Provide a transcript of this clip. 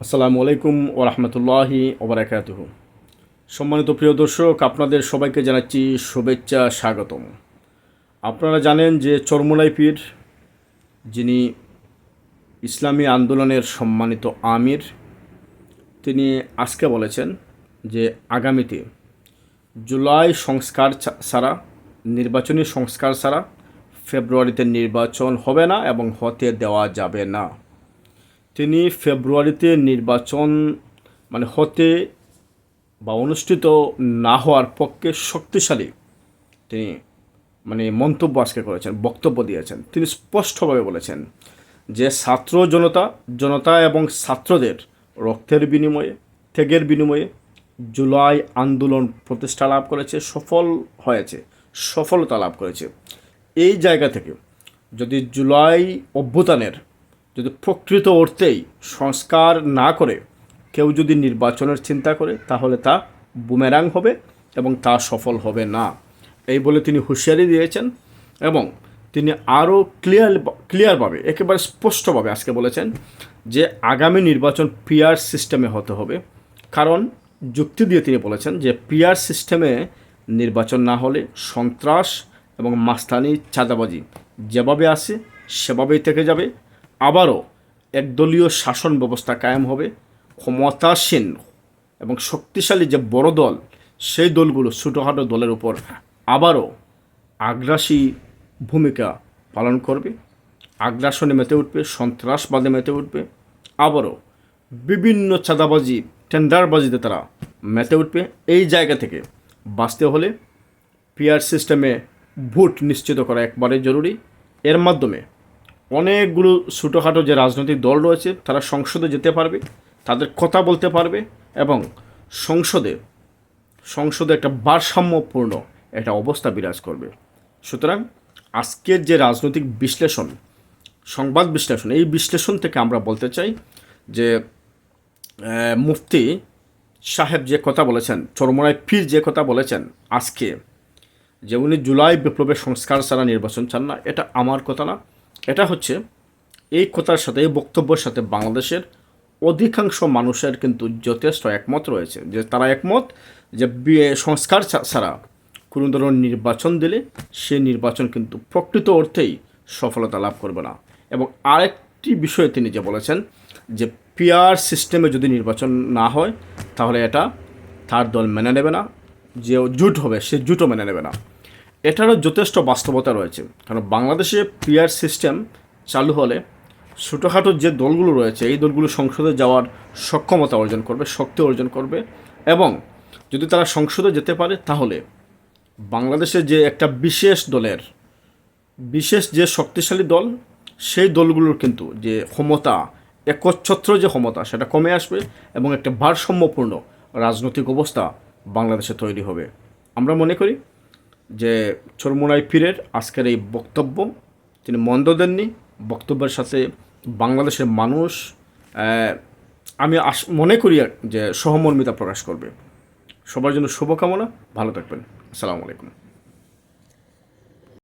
আসসালামু আলাইকুম ও রহমতুল্লাহি ওবরাকাতুহু সম্মানিত প্রিয় দর্শক, আপনাদের সবাইকে জানাচ্ছি শুভেচ্ছা, স্বাগতম। আপনারা জানেন যে চরমোলাই পীর, যিনি ইসলামী আন্দোলনের সম্মানিত আমির, তিনি আজকে বলেছেন যে আগামীতে জুলাই সংস্কার ছাড়া, নির্বাচনী সংস্কার ছাড়া ফেব্রুয়ারিতে নির্বাচন হবে না এবং হতে দেওয়া যাবে না। তিনি ফেব্রুয়ারিতে নির্বাচন মানে হতে বা অনুষ্ঠিত না হওয়ার পক্ষে শক্তিশালী তিনি মানে মন্তব্য আজকে করেছেন, বক্তব্য দিয়েছেন। তিনি স্পষ্টভাবে বলেছেন যে ছাত্র জনতা জনতা এবং ছাত্রদের রক্তের বিনিময়ে, ত্যাগের বিনিময়ে জুলাই আন্দোলন প্রতিষ্ঠা লাভ করেছে, সফল হয়েছে, সফলতা লাভ করেছে। এই জায়গা থেকে যদি জুলাই অভ্যুত্থানের যদি প্রকৃত অর্থেই সংস্কার না করে, কেউ যদি নির্বাচনের চিন্তা করে, তাহলে তা বুমেরাং হবে এবং তা সফল হবে না। এই বলে তিনি হুঁশিয়ারি দিয়েছেন এবং তিনি আরও ক্লিয়ার ক্লিয়ারভাবে একেবারে স্পষ্টভাবে আজকে বলেছেন যে আগামী নির্বাচন পিআর সিস্টেমে হতে হবে। কারণ যুক্তি দিয়ে তিনি বলেছেন যে পিআর সিস্টেমে নির্বাচন না হলে সন্ত্রাস এবং মাস্তানি, চাঁদাবাজি যেভাবে আসে, সেভাবেই থেকে যাবে। আবারও একদলীয় শাসন ব্যবস্থা কায়েম হবে। ক্ষমতাসীন এবং শক্তিশালী যে বড় দল, সেই দলগুলো ছোটোখাটো দলের উপর আবারও আগ্রাসী ভূমিকা পালন করবে। আগ্রাসনে মেতে উঠবে, সন্ত্রাসবাদে মেতে উঠবে। আবারও বিভিন্ন চাঁদাবাজি, টেন্ডারবাজিতে তারা মেতে উঠবে। এই জায়গা থেকে বাঁচতে হলে পিআর সিস্টেমে ভোট নিশ্চিত করা একবারে জরুরি। এর মাধ্যমে অনেকগুলো ছোটোখাটো যে রাজনৈতিক দল রয়েছে, তারা সংসদে যেতে পারবে, তাদের কথা বলতে পারবে এবং সংসদে সংসদে একটা ভারসাম্যপূর্ণ একটা অবস্থা বিরাজ করবে। সুতরাং আজকের যে রাজনৈতিক বিশ্লেষণ, সংবাদ বিশ্লেষণ, এই বিশ্লেষণ থেকে আমরা বলতে চাই যে মুফতি সাহেব যে কথা বলেছেন চরমরায় পীর যে কথা বলেছেন আজকে, যে উনি জুলাই বিপ্লবের সংস্কার ছাড়া নির্বাচন চান না, এটা আমার কথা না। এটা হচ্ছে এই কথার সাথে, এই বক্তব্যের সাথে বাংলাদেশের অধিকাংশ মানুষের কিন্তু যথেষ্ট একমত রয়েছে। যে তারা একমত যে সংস্কার ছাড়া কোনো ধরনের নির্বাচন দিলে সে নির্বাচন কিন্তু প্রকৃত অর্থেই সফলতা লাভ করবে না। এবং আরেকটি বিষয়ে তিনি যে বলেছেন যে পিআর সিস্টেমে যদি নির্বাচন না হয়, তাহলে এটা তার দল মেনে নেবে না। যে জুট হবে, সে জুটও মেনে নেবে না। এটারও যথেষ্ট বাস্তবতা রয়েছে। কারণ বাংলাদেশে পিআর সিস্টেম চালু হলে ছোটোখাটো যে দলগুলো রয়েছে, এই দলগুলো সংসদে যাওয়ার সক্ষমতা অর্জন করবে, শক্তি অর্জন করবে এবং যদি তারা সংসদে যেতে পারে, তাহলে বাংলাদেশে যে একটা বিশেষ দলের, বিশেষ যে শক্তিশালী দল, সেই দলগুলোর কিন্তু যে ক্ষমতা, একচ্ছত্র যে ক্ষমতা, সেটা কমে আসবে এবং একটা ভারসাম্যপূর্ণ রাজনৈতিক অবস্থা বাংলাদেশে তৈরি হবে। আমরা মনে করি যে চরমোনাই পীরের আজকের এই বক্তব্য, তিনি মন্দ দেননি, বক্তব্যের সাথে বাংলাদেশের মানুষ আমি আস মনে করি যে সহমর্মিতা প্রকাশ করবে। সবার জন্য শুভকামনা, ভালো থাকবেন। আসসালামু আলাইকুম।